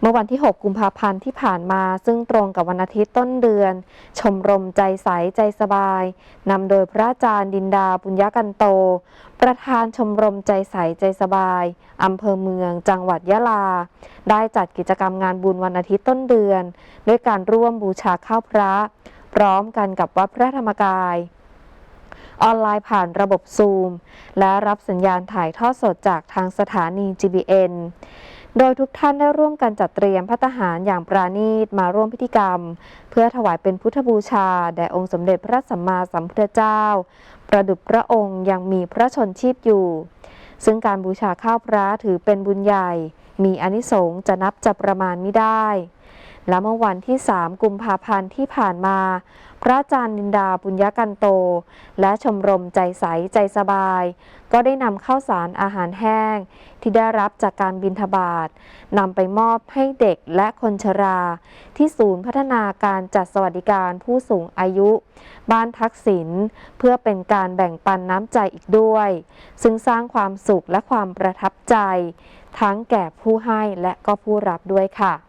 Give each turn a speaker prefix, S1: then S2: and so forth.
S1: เมื่อวันที่ 6 กุมภาพันธ์ที่ผ่านมา ซึ่งตรงกับวันอาทิตย์ต้นเดือน ชมรมใจใสใจสบาย นำโดยพระอาจารย์ดินดาบุญยกันโต ประธานชมรมใจใสใจสบายอำเภอเมือง จังหวัดยะลา ได้จัดกิจกรรมงานบุญวันอาทิตย์ต้นเดือน ด้วยการร่วมบูชาข้าวพระ พร้อมกันกับวัดพระธรรมกายออนไลน์ผ่านระบบซูม และรับสัญญาณถ่ายทอดสดจากทางสถานี GBN โดยทุกท่านได้ร่วมกันจัดเตรียมพัตตาหารอย่างปราณีตมาร่วมพิธีกรรม เพื่อถวายเป็นพุทธบูชา แด่องค์สมเด็จพระสัมมาสัมพุทธเจ้า ประดุจพระองค์ยังมีพระชนชีพอยู่ ซึ่งการบูชาข้าวพระถือเป็นบุญใหญ่ มีอนิสงส์จะนับจะประมาณไม่ได้ และเมื่อวันที่ 3 กุมภาพันธ์ที่ผ่านมา พระอาจารย์นินดาบุญยกันโต และชมรมใจใสใจสบาย ก็ได้นำข้าวสารอาหารแห้ง ที่ได้รับจากการบินทบาทนำไปมอบให้เด็กและคนชรา ที่ศูนย์พัฒนาการจัดสวัสดิการผู้สูงอายุ บ้านทักษิณเพื่อเป็นการแบ่งปันน้ำใจอีกด้วย ซึ่งสร้างความสุขและความประทับใจ ทั้งแก่ผู้ให้และก็ผู้รับด้วยค่ะ